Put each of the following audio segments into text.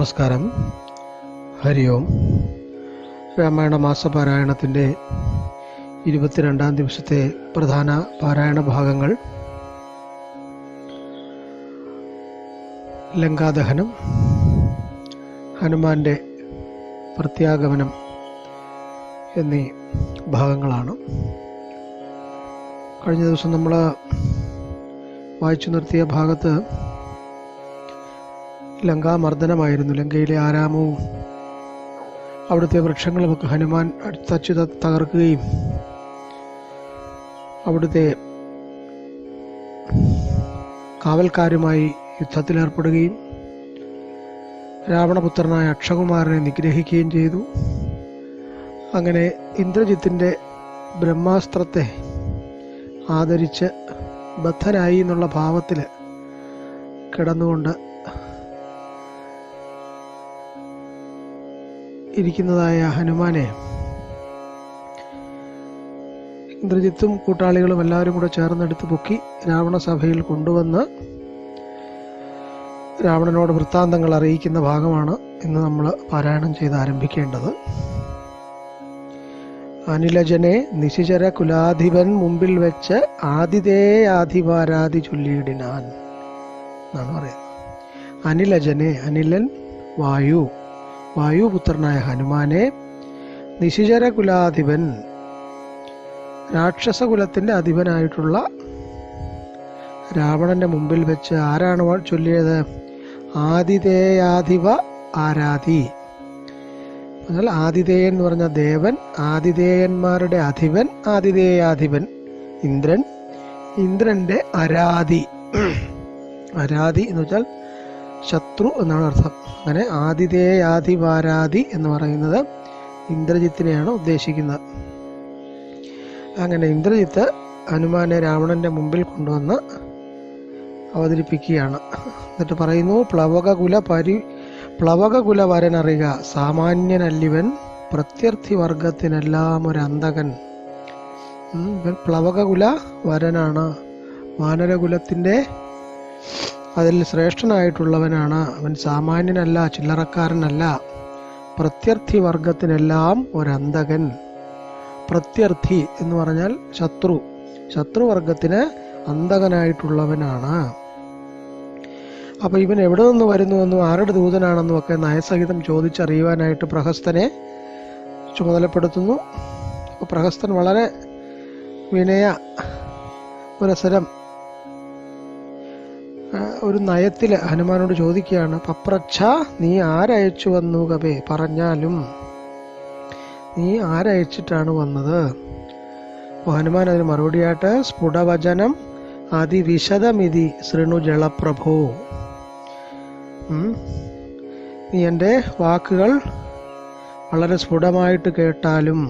നമസ്കാരം. ഹരി ഓം. രാമായണ മാസപാരായണത്തിന്റെ ഇരുപത്തിരണ്ടാം ദിവസത്തെ പ്രധാന പാരായണ ഭാഗങ്ങൾ. ലങ്കാദഹനം ഹനുമാന്റെ പ്രത്യാഗമനം എന്നീ ഭാഗങ്ങളാണ്. കഴിഞ്ഞ ദിവസം നമ്മൾ വായിച്ചു നിർത്തിയ ഭാഗത്ത് ലങ്കാമർദ്ദനമായിരുന്നു ലങ്കയിലെ ആരാമവും അവിടുത്തെ വൃക്ഷങ്ങളുമൊക്കെ ഹനുമാൻ തച്ചു തകർക്കുകയും അവിടുത്തെ കാവൽക്കാരുമായി യുദ്ധത്തിലേർപ്പെടുകയും രാവണപുത്രനായ അക്ഷകുമാരനെ നിഗ്രഹിക്കുകയും ചെയ്തു. അങ്ങനെ ഇന്ദ്രജിത്തിന്റെ ബ്രഹ്മാസ്ത്രത്തെ ആദരിച്ച് ബദ്ധനായി എന്നുള്ള ഭാവത്തിൽ കിടന്നുകൊണ്ട് ഇരിക്കുന്നതായ ഹനുമാനെ. ഇന്ദ്രജിത്തും കൂട്ടാളികളും എല്ലാവരും കൂടെ ചേർന്നെടുത്ത് പൊക്കി രാവണസഭയിൽ കൊണ്ടുവന്ന് രാവണനോട് വൃത്താന്തങ്ങൾ അറിയിക്കുന്ന ഭാഗമാണ് ഇന്ന് നമ്മൾ പാരായണം ചെയ്ത് ആരംഭിക്കേണ്ടത്. അനിലജനെ നിശിചര കുലാധിപൻ മുമ്പിൽ വെച്ച് ആതിഥേയാധിപാരാതി ചൊല്ലിയിടിനാൻ എന്നാണ് പറയുന്നത്. അനിലജനെ അനിലൻ വായു. വായുപുത്രനായ ഹനുമാനെ നിശിചര കുലാധിപൻ രാക്ഷസകുലത്തിന്റെ അധിപനായിട്ടുള്ള രാവണന്റെ മുമ്പിൽ വെച്ച് ആരാണ് ചൊല്ലിയത്? ആതിഥേയാധിപ ആരാധി. എന്നാൽ ആതിഥേയൻ എന്ന് പറഞ്ഞ ദേവൻ ആതിഥേയന്മാരുടെ അധിപൻ ആതിഥേയാധിപൻ ഇന്ദ്രൻ. ഇന്ദ്രന്റെ അരാധി. അരാധി എന്ന് വെച്ചാൽ ശത്രു എന്നാണ് അർത്ഥം. അങ്ങനെ ആതിഥേയാധിപാരാധി എന്ന് പറയുന്നത് ഇന്ദ്രജിത്തിനെയാണ് ഉദ്ദേശിക്കുന്നത്. അങ്ങനെ ഇന്ദ്രജിത്ത് ഹനുമാനെ രാവണന്റെ മുമ്പിൽ കൊണ്ടുവന്ന് അവതരിപ്പിക്കുകയാണ്. എന്നിട്ട് പറയുന്നു പ്ലവകകുല പരി പ്ലവകകുല വരനറിക സാമാന്യനല്ലിവൻ പ്രത്യർത്ഥി വർഗത്തിനെല്ലാം ഒരു അന്തകൻ ഇവൻ പ്ലവകകുല വരനാണ് വാനരകുലത്തിന്റെ അതിൽ ശ്രേഷ്ഠനായിട്ടുള്ളവനാണ് അവൻ സാമാന്യനല്ല ചില്ലറക്കാരനല്ല. പ്രത്യർത്ഥി വർഗത്തിനെല്ലാം ഒരന്തകൻ. പ്രത്യർത്ഥി എന്ന് പറഞ്ഞാൽ ശത്രു. ശത്രുവർഗത്തിന് അന്തകനായിട്ടുള്ളവനാണ്. അപ്പോൾ ഇവൻ എവിടെ നിന്ന് വരുന്നുവെന്നും ആരുടെ ദൂതനാണെന്നും ഒക്കെ നയസഹിതം ചോദിച്ചറിയുവാനായിട്ട് പ്രഹസ്തനെ ചുമതലപ്പെടുത്തുന്നു. അപ്പോൾ പ്രഹസ്തൻ വളരെ വിനയ പുരസരം ഒരു നയത്തിൽ ഹനുമാനോട് ചോദിക്കുകയാണ് പപ്രച്ഛ നീ ആരയച്ചു വന്നു കവേ? പറഞ്ഞാലും നീ ആരയച്ചിട്ടാണ് വന്നത്? അപ്പോൾ ഹനുമാൻ അതിന് മറുപടിയായിട്ട് സ്ഫുടവചനം അതിവിശദമിതി ശൃണു ജളപ്രഭോ. നീ എന്റെ വാക്കുകൾ വളരെ സ്ഫുടമായിട്ട് കേട്ടാലും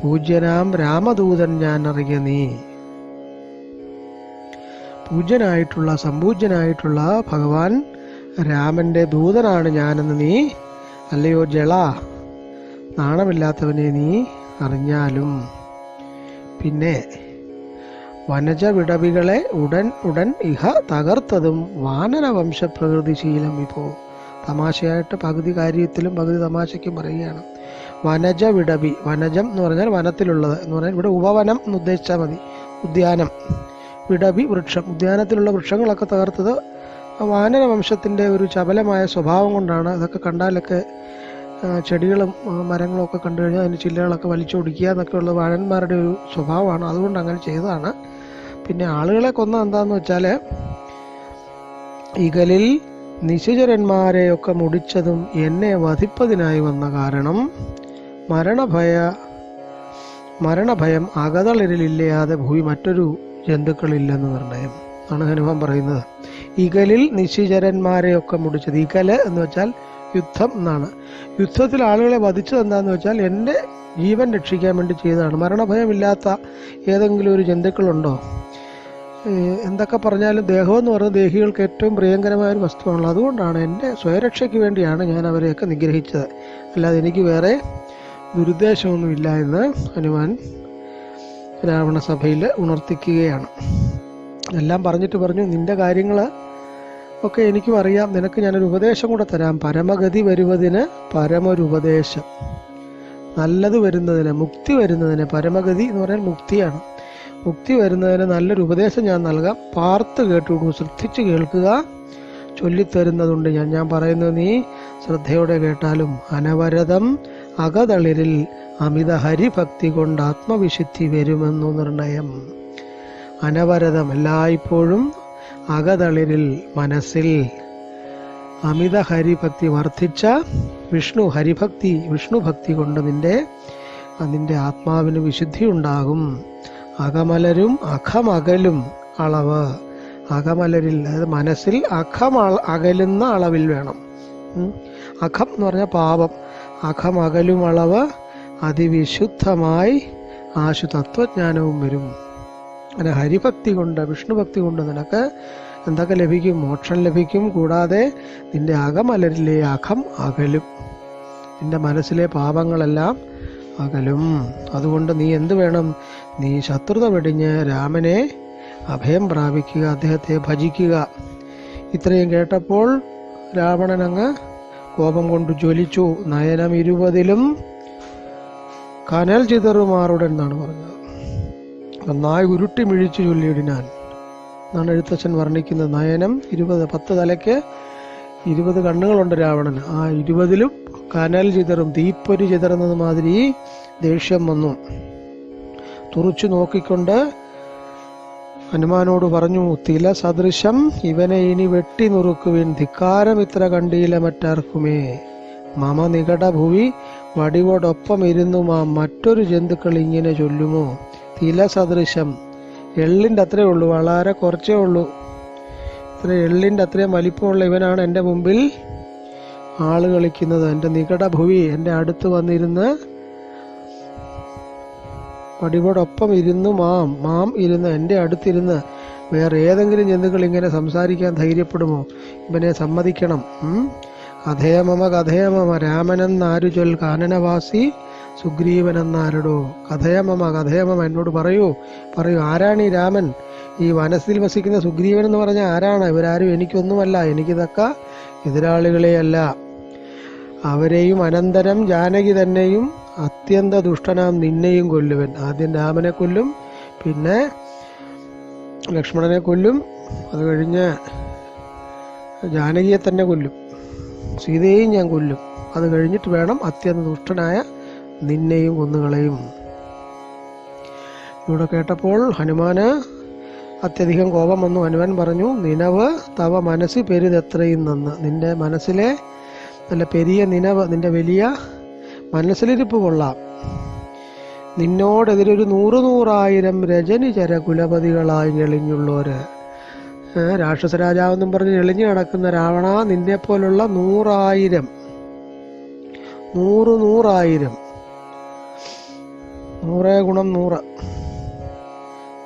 പൂജ്യനാം രാമദൂതൻ ഞാൻ അറിയ നീ. പൂജ്യനായിട്ടുള്ള സമ്പൂജ്യനായിട്ടുള്ള ഭഗവാൻ രാമന്റെ ദൂതനാണ് ഞാനെന്ന് നീ അല്ലയോ ജള? നാണമില്ലാത്തവനെ നീ അറിഞ്ഞാലും. പിന്നെ വനജ വിടവികളെ ഉടൻ ഉടൻ ഇഹ തകർത്തതും വാനര വംശപ്രകൃതിശീലം ഇപ്പോൾ തമാശയായിട്ട് പകുതി കാര്യത്തിലും പകുതി തമാശയ്ക്കും പറയുകയാണ്. വനജ വിടവി വനജം എന്ന് പറഞ്ഞാൽ വനത്തിലുള്ളത് എന്ന് പറഞ്ഞാൽ ഇവിടെ ഉപവനം എന്ന് ഉദ്ദേശിച്ചാൽ മതി. ഉദ്യാനം. വിടവി വൃക്ഷം ഉദ്യാനത്തിലുള്ള വൃക്ഷങ്ങളൊക്കെ തകർത്തത് വാനര വംശത്തിന്റെ ഒരു ചപലമായ സ്വഭാവം കൊണ്ടാണ്. അതൊക്കെ കണ്ടാലൊക്കെ ചെടികളും മരങ്ങളും ഒക്കെ കണ്ടു കഴിഞ്ഞാൽ അതിന് ചില്ലകളൊക്കെ വലിച്ചൊടിക്കുക എന്നൊക്കെ ഉള്ള വാഴന്മാരുടെ ഒരു സ്വഭാവമാണ്. അതുകൊണ്ട് അങ്ങനെ ചെയ്തതാണ്. പിന്നെ ആളുകളെ കൊന്ന എന്താന്ന് വെച്ചാൽ ഇകലിൽ നിശിചരന്മാരെയൊക്കെ മുടിച്ചതും എന്നെ വധിപ്പതിനായി വന്ന കാരണം മരണഭയ മരണഭയം അകതളിരിലില്ലാതെ ഭൂമി മറ്റൊരു ജന്തുക്കളില്ലെന്ന് നിർണയം ആണ് ഹനുമാൻ പറയുന്നത്. ഇകലിൽ നിശിചരന്മാരെയൊക്കെ മുടിച്ചത്. ഇകൽ എന്ന് വെച്ചാൽ യുദ്ധം എന്നാണ്. യുദ്ധത്തിൽ ആളുകളെ വധിച്ചത് എന്താന്ന് വെച്ചാൽ എന്റെ ജീവൻ രക്ഷിക്കാൻ വേണ്ടി ചെയ്തതാണ്. മരണഭയമില്ലാത്ത ഏതെങ്കിലും ഒരു ജന്തുക്കളുണ്ടോ? എന്തൊക്കെ പറഞ്ഞാലും ദേഹം എന്ന് പറയുന്നത് ദേഹികൾക്ക് ഏറ്റവും പ്രിയങ്കരമായ ഒരു വസ്തുവാണല്ലോ. അതുകൊണ്ടാണ് എന്റെ സ്വയരക്ഷയ്ക്ക് വേണ്ടിയാണ് ഞാൻ അവരെയൊക്കെ നിഗ്രഹിച്ചത്. അല്ലാതെ എനിക്ക് വേറെ ദുരുദ്ദേശമൊന്നുമില്ല എന്ന് ഹനുമാൻ രാവണസഭയിൽ ഉണർത്തിക്കുകയാണ്. എല്ലാം പറഞ്ഞിട്ട് പറഞ്ഞു നിന്റെ കാര്യങ്ങൾ ഒക്കെ എനിക്കും അറിയാം. നിനക്ക് ഞാനൊരു ഉപദേശം കൂടെ തരാം. പരമഗതി വരുവതിന് പരമൊരുപദേശം. നല്ലത് വരുന്നതിന് മുക്തി വരുന്നതിന് പരമഗതി എന്ന് പറയാൻ മുക്തിയാണ്. മുക്തി വരുന്നതിന് നല്ലൊരു ഉപദേശം ഞാൻ നൽകാം. പാർത്ത് കേട്ടുകൊടുക്കും ശ്രദ്ധിച്ച് കേൾക്കുക. ചൊല്ലിത്തരുന്നതുണ്ട് ഞാൻ. ഞാൻ പറയുന്നത് നീ ശ്രദ്ധയോടെ കേട്ടാലും അനവരതം അകതളിരിൽ അമിത ഹരിഭക്തി കൊണ്ട് ആത്മവിശുദ്ധി വരുമെന്നു നിർണയം. അനവരതം എല്ലായ്പ്പോഴും അകതളിരിൽ മനസ്സിൽ. അമിത ഹരിഭക്തി വർദ്ധിച്ച വിഷ്ണു ഹരിഭക്തി വിഷ്ണു ഭക്തി കൊണ്ട് നിന്റെ നിന്റെ ആത്മാവിന് വിശുദ്ധി ഉണ്ടാകും അകമലരും അഖമകലും അളവ്. അകമലരിൽ അതായത് മനസ്സിൽ അഖം അകലുന്ന അളവിൽ വേണം. അഖം എന്ന് പറഞ്ഞാൽ പാപം. അഖമകലും അളവ്. അതിവിശുദ്ധമായി ആശു തത്വജ്ഞാനവും വരും. അങ്ങനെ ഹരിഭക്തി കൊണ്ട് വിഷ്ണുഭക്തി കൊണ്ട് നിനക്ക് എന്തൊക്കെ ലഭിക്കും? മോക്ഷം ലഭിക്കും. കൂടാതെ നിന്റെ അകമലരിലെ അഖം അകലും. നിന്റെ മനസ്സിലെ പാപങ്ങളെല്ലാം അകലും. അതുകൊണ്ട് നീ എന്ത് വേണം? നീ ശത്രുത വെടിഞ്ഞ് രാമനെ അഭയം പ്രാപിക്കുക അദ്ദേഹത്തെ ഭജിക്കുക. ഇത്രയും കേട്ടപ്പോൾ രാവണനങ്ങ് കോപം കൊണ്ട് ജ്വലിച്ചു. നയനം ഇരുപതിലും കനൽ ചിതറുമാറുടൻ എന്നാണ് പറഞ്ഞത്. നന്നായി ഉരുട്ടി മിഴിച്ചു ചൊല്ലിയിടിനാൻ എന്നാണ് എഴുത്തച്ഛൻ വർണിക്കുന്നത് നയനം. ഇരുപത് പത്ത് തലയ്ക്ക് ഇരുപത് കണ്ണുകളുണ്ട് രാവണന്. ആ ഇരുപതിലും കനൽ ചിതറും തീപ്പൊരി ചിതറുന്നത് മാതിരി ദേഷ്യം വന്നു. തുറച്ചു നോക്കിക്കൊണ്ട് ഹനുമാനോട് പറഞ്ഞു തില സദൃശം ഇവനെ ഇനി വെട്ടി നുറുക്കുവിൻ. ധിക്കാരം ഇത്ര കണ്ടീല മറ്റാർക്കുമേ. മമ നികട ഭുവി വടിവോടൊപ്പം ഇരുന്നും ആ മറ്റൊരു ജന്തുക്കൾ ഇങ്ങനെ ചൊല്ലുമോ? തില സദൃശം എള്ളിന്റെ അത്രേ ഉള്ളൂ വളരെ കുറച്ചേ ഉള്ളൂ. ഇത്ര എള്ളിന്റെ അത്രയും വലിപ്പമുള്ള ഇവനാണ് എന്റെ മുമ്പിൽ ആൾ കളിക്കുന്നത്. എന്റെ നികട ഭുവി എന്റെ അടുത്ത് വന്നിരുന്ന് പടിവോടൊപ്പം ഇരുന്നു മാം മാം ഇരുന്ന് എന്റെ അടുത്തിരുന്ന് വേറെ ഏതെങ്കിലും ജന്തുക്കൾ ഇങ്ങനെ സംസാരിക്കാൻ ധൈര്യപ്പെടുമോ? ഇവനെ സമ്മതിക്കണം. ഉം? കഥയമമ കഥയമമ രാമനെന്നാരു ചൊൽ കാനനവാസി സുഗ്രീവനെന്നാരടോ? കഥയ മമ എന്നോട് പറയൂ. പറയൂ ആരാണ് ഈ രാമൻ? ഈ വനത്തിൽ വസിക്കുന്ന സുഗ്രീവൻ എന്ന് പറഞ്ഞാൽ ആരാണ്? ഇവരാരും എനിക്കൊന്നുമല്ല എനിക്കിതൊക്ക എതിരാളികളെയല്ല. അവരെയും അനന്തരം ജാനകി തന്നെയും അത്യന്ത ദുഷ്ടനാം നിന്നെയും കൊല്ലുവൻ. ആദ്യം രാമനെ കൊല്ലും പിന്നെ ലക്ഷ്മണനെ കൊല്ലും. അത് കഴിഞ്ഞ് ജാനകിയെ തന്നെ കൊല്ലും. സീതയെയും ഞാൻ കൊല്ലും. അത് കഴിഞ്ഞിട്ട് വേണം അത്യന്ത ദുഷ്ടനായ നിന്നെയും കൊന്നുകളയും. ഇവിടെ കേട്ടപ്പോൾ ഹനുമാന് അത്യധികം കോപം വന്നു. ഹനുമാൻ പറഞ്ഞു നിനവ് തവ മനസ്സിൽ പെരുതെത്രയും നിന്ന്. നിന്റെ മനസ്സിലെ നല്ല പെരിയ നിനവ് നിന്റെ വലിയ മനസ്സിലിരിപ്പ് കൊള്ളാം. നിന്നോടെതിരൊരു നൂറ് നൂറായിരം രജനി ചര കുലപതികളായി ഞെളിഞ്ഞുള്ളോര്. ഏ, രാക്ഷസ രാജാവെന്നും പറഞ്ഞ് എളിഞ്ഞു കിടക്കുന്ന രാവണ നിന്നെ പോലുള്ള നൂറായിരം. നൂറ് നൂറായിരം. നൂറേ ഗുണം നൂറ്.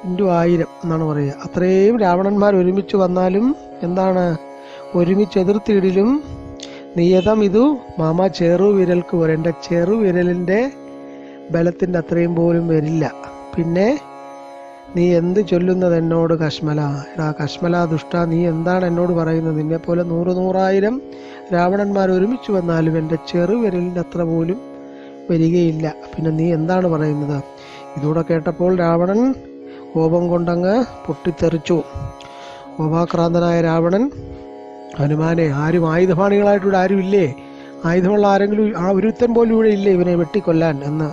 ഇന്റു ആയിരം എന്നാണ് പറയുക. അത്രയും രാവണന്മാർ ഒരുമിച്ച് വന്നാലും എന്താണ്? ഒരുമിച്ച് എതിർത്തിടിലും നിയതം ഇതു. മാമ ചെറുവിരൽക്ക് എന്റെ ചെറുവിരലിന്റെ ബലത്തിന്റെ അത്രയും പോലും വരില്ല. പിന്നെ നീ എന്ത് ചൊല്ലുന്നത് എന്നോട് കശ്മല? എടാ കശ്മല ദുഷ്ട നീ എന്താണ് എന്നോട് പറയുന്നത്? നിന്നെപ്പോലെ നൂറ് നൂറായിരം രാവണന്മാർ ഒരുമിച്ച് വന്നാലും എന്റെ ചെറുവിരലിന്റെ അത്ര പോലും വരികയില്ല. പിന്നെ നീ എന്താണ് പറയുന്നത്? ഇതൂടെ കേട്ടപ്പോൾ രാവണൻ കോപം കൊണ്ടങ്ങ് പൊട്ടിത്തെറിച്ചു. കോപാക്രാന്തനായ രാവണൻ ഹനുമാനെ ആരും ആയുധപാണികളായിട്ടിവിടെ ആരുമില്ലേ? ആയുധമുള്ള ആരെങ്കിലും ആ ഒരുത്തൻ പോലും ഇവിടെ ഇല്ലേ? ഇവനെ വെട്ടിക്കൊല്ലാൻ എന്ന്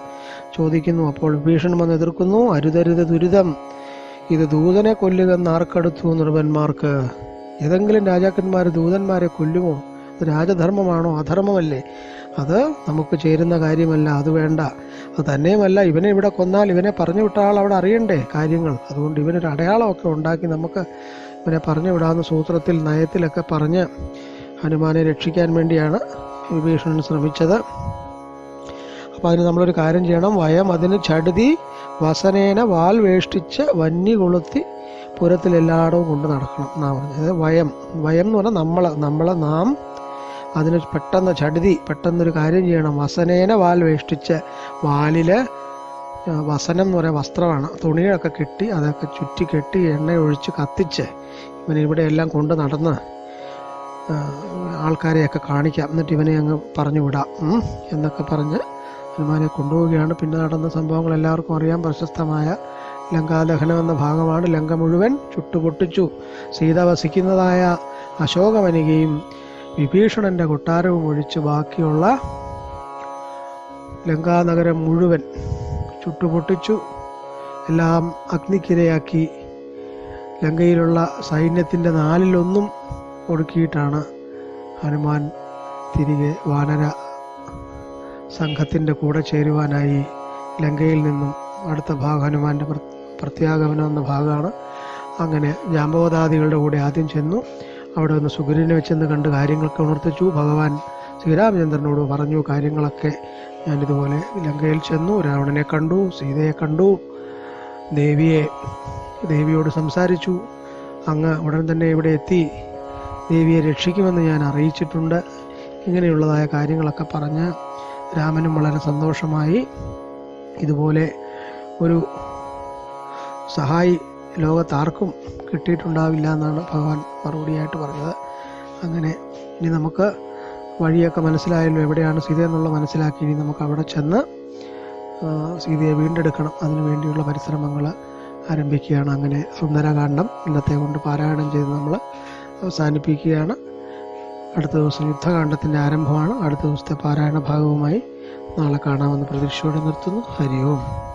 ചോദിക്കുന്നു. അപ്പോൾ ഭീഷണൻ വന്ന് എതിർക്കുന്നു. അരുതരുത് ദുരിതം. ഇത് ദൂതനെ കൊല്ലുകെന്ന് ആർക്കടുത്തു നിർവന്മാർക്ക് ഏതെങ്കിലും രാജാക്കന്മാർ ദൂതന്മാരെ കൊല്ലുമോ? അത് രാജധർമ്മമാണോ? അധർമ്മമല്ലേ? അത് നമുക്ക് ചേരുന്ന കാര്യമല്ല അത് വേണ്ട. അത് തന്നെയുമല്ല ഇവനെ ഇവിടെ കൊന്നാൽ ഇവനെ പറഞ്ഞു വിട്ട ആൾ അവിടെ അറിയണ്ടേ കാര്യങ്ങൾ. അതുകൊണ്ട് ഇവനൊരു അടയാളമൊക്കെ ഉണ്ടാക്കി നമുക്ക് ഇവനെ പറഞ്ഞു വിടാവുന്ന സൂത്രത്തിൽ നയത്തിലൊക്കെ പറഞ്ഞ് ഹനുമാനെ രക്ഷിക്കാൻ വേണ്ടിയാണ് വിഭീഷണൻ ശ്രമിച്ചത്. അപ്പോൾ അതിന് നമ്മളൊരു കാര്യം ചെയ്യണം. വയം അതിന് ചടുതി വസനേന വാൽ വേഷ്ടിച്ച് വന്നി കൊളുത്തി പുരത്തിലെല്ലായിടവും കൊണ്ട് നടക്കണം എന്നാ പറഞ്ഞത്. വയം. വയം എന്ന് പറഞ്ഞാൽ നമ്മൾ നമ്മളെ നാം അതിന് പെട്ടെന്ന് ചടുതി പെട്ടെന്നൊരു കാര്യം ചെയ്യണം. വസനേന വാൽ വേഷ്ടിച്ച് വാലിൽ വസനം എന്ന് പറയുന്ന വസ്ത്രമാണ്. തുണികളൊക്കെ കെട്ടി അതൊക്കെ ചുറ്റി കെട്ടി എണ്ണ ഒഴിച്ച് കത്തിച്ച് ഇവൻ ഇവിടെ എല്ലാം കൊണ്ട് നടന്ന് ആൾക്കാരെയൊക്കെ കാണിക്കാം. എന്നിട്ട് ഇവനെ അങ്ങ് പറഞ്ഞു വിടാം. എന്നൊക്കെ പറഞ്ഞ് ഹനുമാനെ കൊണ്ടുപോവുകയാണ്. പിന്നെ നടന്ന സംഭവങ്ങൾ എല്ലാവർക്കും അറിയാം. പ്രശസ്തമായ ലങ്കാദഹനം എന്ന ഭാഗമാണ് ലങ്ക മുഴുവൻ ചുട്ടുപൊട്ടിച്ചു. സീത വസിക്കുന്നതായ അശോകവനികയും വിഭീഷണന്റെ കൊട്ടാരവും ഒഴിച്ച് ബാക്കിയുള്ള ലങ്കാനഗരം മുഴുവൻ ചുട്ടുപൊട്ടിച്ചു. എല്ലാം അഗ്നിക്കിരയാക്കി ലങ്കയിലുള്ള സൈന്യത്തിന്റെ നാലിലൊന്നും ഒടുക്കിയിട്ടാണ് ഹനുമാൻ തിരികെ വാനര സംഘത്തിന്റെ കൂടെ ചേരുവാനായി ലങ്കയിൽ നിന്നും അടുത്ത ഭാഗം ഹനുമാന്റെ പ്രത്യാഗമനം എന്ന ഭാഗമാണ്. അങ്ങനെ ജാമ്പവതാദികളുടെ കൂടെ ആദ്യം ചെന്നു. അവിടെ വന്ന് സുഗുരുവിനെ വെച്ചെന്ന് കണ്ട് കാര്യങ്ങളൊക്കെ ഉണർത്തിച്ചു. ഭഗവാൻ ശ്രീരാമചന്ദ്രനോട് പറഞ്ഞു കാര്യങ്ങളൊക്കെ. ഞാനിതുപോലെ ലങ്കയിൽ ചെന്നു. രാവണനെ കണ്ടു സീതയെ കണ്ടു ദേവിയെ ദേവിയോട് സംസാരിച്ചു. അങ്ങ് ഉടൻ തന്നെ ഇവിടെ എത്തി. ദേവിയെ രക്ഷിക്കുമെന്ന് ഞാൻ അറിയിച്ചിട്ടുണ്ട്. ഇങ്ങനെയുള്ളതായ കാര്യങ്ങളൊക്കെ പറഞ്ഞ് രാമനും വളരെ സന്തോഷമായി ഇതുപോലെ ഒരു സഹായി ലോകത്താർക്കും കിട്ടിയിട്ടുണ്ടാവില്ല എന്നാണ് ഭഗവാൻ മറുപടിയായിട്ട് പറഞ്ഞത്. അങ്ങനെ ഇനി നമുക്ക് വഴിയൊക്കെ മനസ്സിലായല്ലോ എവിടെയാണ് സീത എന്നുള്ള മനസ്സിലാക്കി ഇനി നമുക്ക് അവിടെ ചെന്ന് സീതയെ വീണ്ടെടുക്കണം. അതിനു വേണ്ടിയുള്ള പരിശ്രമങ്ങൾ ആരംഭിക്കുകയാണ്. അങ്ങനെ സുന്ദരകാന്ഡം ഇന്നത്തെ കൊണ്ട് പാരായണം ചെയ്ത് നമ്മൾ അവസാനിപ്പിക്കുകയാണ്. അടുത്ത ദിവസം യുദ്ധകാന്ഡത്തിന്റെ ആരംഭമാണ്. അടുത്ത ദിവസത്തെ പാരായണ ഭാഗവുമായി നാളെ കാണാമെന്ന് പ്രതീക്ഷയോടെ നിർത്തുന്നു. ഹരി ഓം.